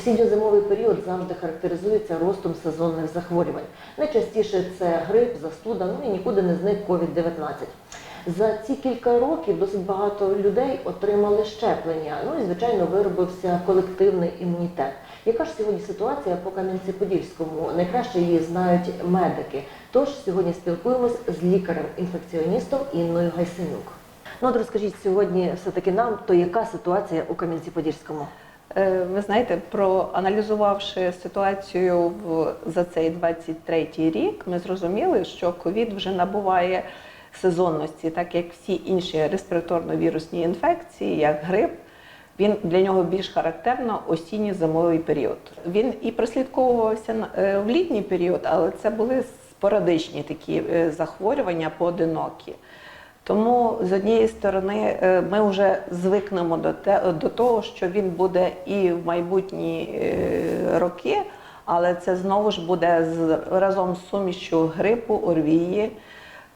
Осінньо-зимовий період завжди характеризується ростом сезонних захворювань. Найчастіше це грип, застуда, ну і нікуди не зник COVID-19. За ці кілька років досить багато людей отримали щеплення. Ну і звичайно виробився колективний імунітет. Яка ж сьогодні ситуація по Кам'янці-Подільському? Найкраще її знають медики. Тож сьогодні спілкуємось з лікарем-інфекціоністом Інною Гайсенюк. Ну от розкажіть сьогодні все-таки нам, то яка ситуація у Кам'янці-Подільському? Е, Ви знаєте, проаналізувавши ситуацію в, за цей 23-й рік, ми зрозуміли, що ковід вже набуває сезонності, так як всі інші респіраторно-вірусні інфекції, як грип, він для нього більш характерно осінньо-зимовий період. Він і прослідковувався е, в літній період, але це були спорадичні такі е, захворювання поодинокі. Тому з однієї сторони е, ми вже звикнемо до те, до того, що він буде і в майбутні е, роки, але це знову ж буде з разом з сумішчю грипу, орвії.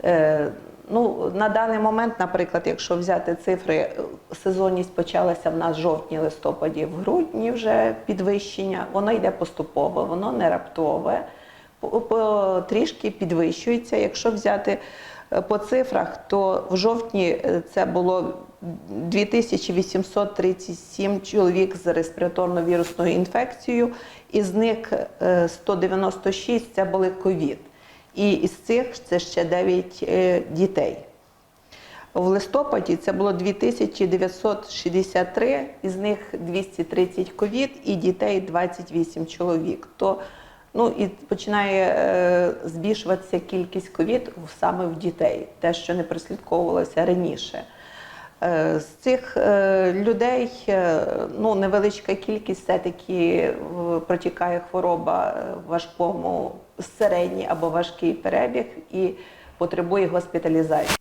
Е, Ну, на даний момент, наприклад, якщо взяти цифри, сезонність почалася в нас в жовтні, листопаді, в грудні вже підвищення. Воно йде поступово, воно не раптове, трішки підвищується. Якщо взяти по цифрах, то в жовтні е, це було 2837 чоловік з респіраторно-вірусною інфекцією, із них е, 196 це були ковід. І із цих це ще 9 е, дітей. В листопаді це було 2963, із них 230 ковід і дітей 28 чоловік. То ну і починає е, збільшуватися кількість ковід саме в дітей, те, що не прослідковувалося раніше. Е, З цих е, людей е, ну, невеличка кількість все-таки е, протікає хвороба е, в важкому середній або важкий перебіг і потребує госпіталізації.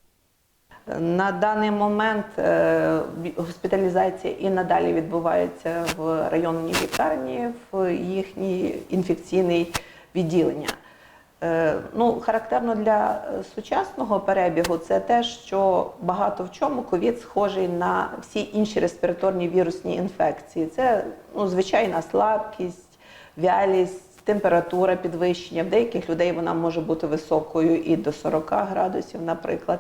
На даний момент е, госпіталізація і надалі відбувається в районній лікарні, в їхній інфекційний відділення. Е, Ну, характерно для сучасного перебігу це те, що багато в чому ковід схожий на всі інші респіраторні вірусні інфекції. Це ну, звичайна слабкість, вялість, температура підвищення. В деяких людей вона може бути високою і до 40 градусів, наприклад.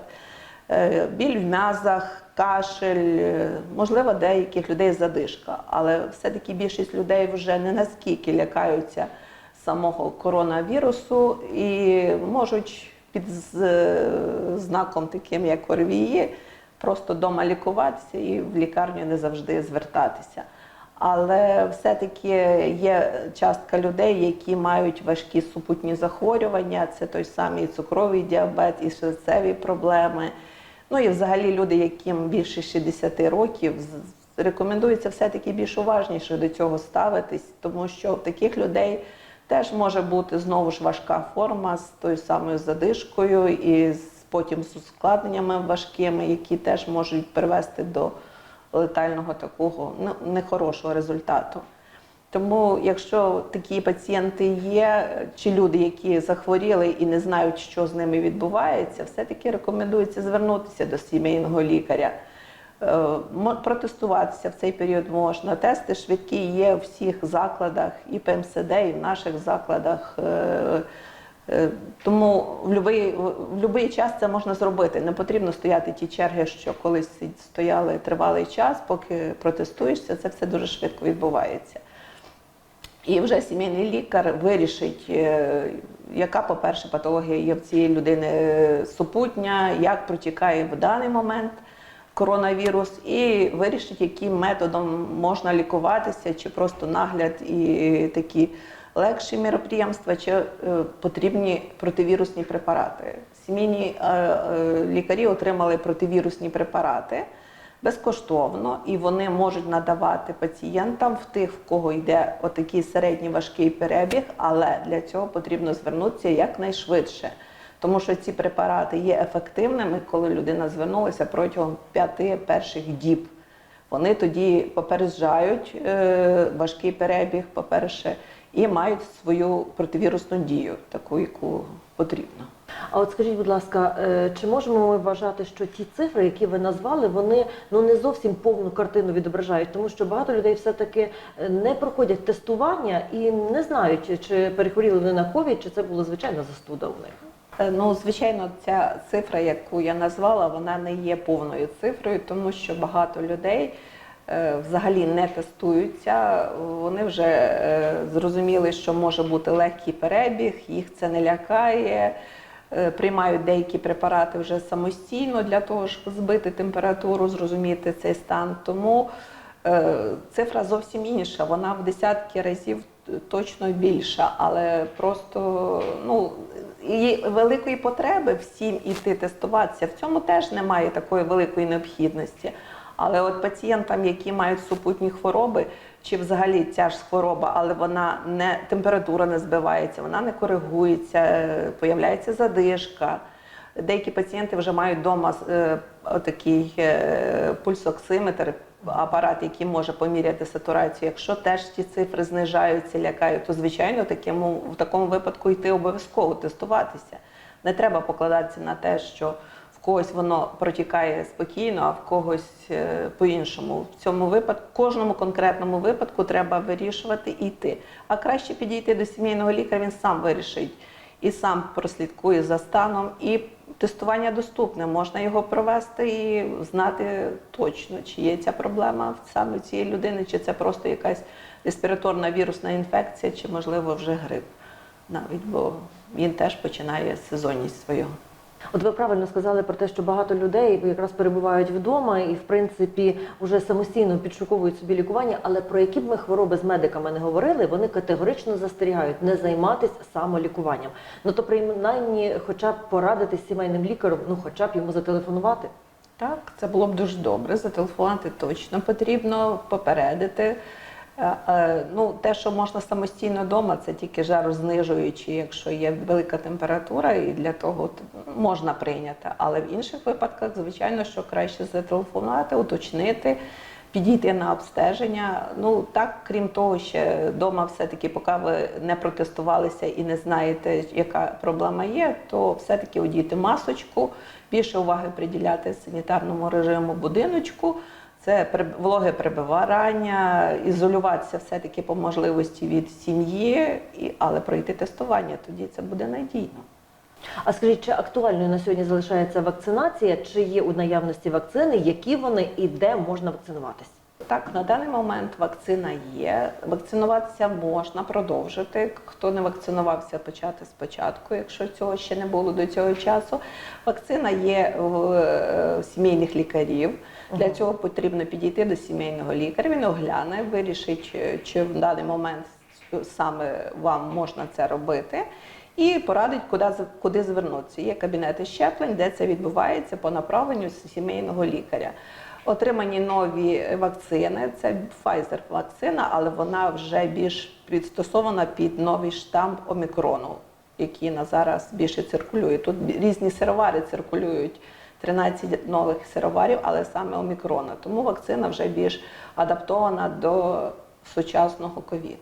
Е, Біль в м'язах, кашель, е, можливо, деяких людей задишка, але все-таки більшість людей вже не наскільки лякаються самого коронавірусу і можуть під е, знаком таким, як ОРВІ, просто вдома лікуватися і в лікарню не завжди звертатися. Але все-таки є частка людей, які мають важкі супутні захворювання, це той самий цукровий діабет і серцеві проблеми. Ну і взагалі люди, яким більше 60 років, рекомендується все-таки більш уважніше до цього ставитись, тому що в таких людей теж може бути знову ж важка форма з тою самою задишкою і з, потім з ускладненнями важкими, які теж можуть привести до летального такого ну, нехорошого результату. Тому, якщо такі пацієнти є, чи люди, які захворіли і не знають, що з ними відбувається, все-таки рекомендується звернутися до сімейного лікаря. Е, Протестуватися в цей період можна. Тести швидкі є у всіх закладах, і ПМСД, і в наших закладах. Е, е, Тому в будь-який будь-який час це можна зробити. Не потрібно стояти ті черги, що колись стояли тривалий час, поки протестуєшся, це все дуже швидко відбувається. І вже сімейний лікар вирішить, е, яка, по-перше, патологія є в цієї людини е, супутня, як протікає в даний момент коронавірус, і вирішить, яким методом можна лікуватися, чи просто нагляд і такі легші міроприємства, чи е, потрібні противірусні препарати. Сімейні лікарі отримали противірусні препарати безкоштовно, і вони можуть надавати пацієнтам в тих, в кого йде отакий середній важкий перебіг, але для цього потрібно звернутися якнайшвидше. Тому що ці препарати є ефективними, коли людина звернулася протягом п'яти перших діб. Вони тоді попереджають е, важкий перебіг, по-перше, і мають свою противірусну дію, таку, яку потрібно. А от скажіть, будь ласка, е, чи можемо ми вважати, що ті цифри, які ви назвали, вони ну не зовсім повну картину відображають, тому що багато людей все-таки е, не проходять тестування і не знають, чи перехворіли вони на ковід, чи це була звичайна застуда у них. Е, Ну, звичайно, ця цифра, яку я назвала, вона не є повною цифрою, тому що багато людей взагалі не тестуються. Вони вже е, зрозуміли, що може бути легкий перебіг, їх це не лякає. е, Приймають деякі препарати вже самостійно для того, щоб збити температуру, зрозуміти цей стан. Тому е, цифра зовсім інша. Вона в десятки разів точно більша, але просто ну і великої потреби всім іти тестуватися. В цьому теж немає такої великої необхідності. Але от пацієнтам, які мають супутні хвороби, чи взагалі ця ж хвороба, але вона не температура не збивається, вона не коригується, появляється задишка. Деякі пацієнти вже мають вдома е, такий е, пульсоксиметр, апарат, який може поміряти сатурацію. Якщо теж ці цифри знижаються, лякають, то звичайно такому, в такому випадку йти обов'язково тестуватися. Не треба покладатися на те, що когось воно протікає спокійно, а в когось е, по-іншому. В цьому випадку, кожному конкретному випадку треба вирішувати і йти. А краще підійти до сімейного лікаря, він сам вирішить і сам прослідкує за станом. І тестування доступне, можна його провести і знати точно, чи є ця проблема саме цієї людини, чи це просто якась респіраторна вірусна інфекція, чи можливо вже грип. Навіть бо він теж починає сезонність свою. От ви правильно сказали про те, що багато людей якраз перебувають вдома і, в принципі, вже самостійно підшуковують собі лікування, але про які б ми хвороби з медиками не говорили, вони категорично застерігають не займатися самолікуванням. Ну то принаймні, хоча б порадити сімейним лікарем, ну хоча б йому зателефонувати. Так, це було б дуже добре. Зателефонувати точно потрібно, попередити. Е, е, Ну, те, що можна самостійно вдома, це тільки жарознижуючі, якщо є велика температура, і для того можна прийняти. Але в інших випадках, звичайно, що краще зателефонувати, уточнити, підійти на обстеження. Ну так, крім того, ще вдома все-таки, поки ви не протестувалися і не знаєте, яка проблема є, то все-таки одіти масочку, більше уваги приділяти санітарному режиму будиночку. Це вологе прибирання, ізолюватися все-таки по можливості від сім'ї, але пройти тестування, тоді це буде надійно. А скажіть, чи актуальною на сьогодні залишається вакцинація, чи є у наявності вакцини, які вони і де можна вакцинуватись? Так, на даний момент вакцина є. Вакцинуватися можна продовжити. Хто не вакцинувався, почати спочатку, якщо цього ще не було до цього часу. Вакцина є в е, сімейних лікарів. Для цього потрібно підійти до сімейного лікаря. Він огляне, вирішить, чи- чи в даний момент саме вам можна це робити. І порадить, куди, куди звернутися. Є кабінети щеплень, де це відбувається по направленню сімейного лікаря. Отримані нові вакцини, це Pfizer вакцина, але вона вже більш пристосована під новий штамп омікрону, який на зараз більше циркулює. Тут різні сировари циркулюють. 13 нових сироварів, але саме омікрона. Тому вакцина вже більш адаптована до сучасного ковід.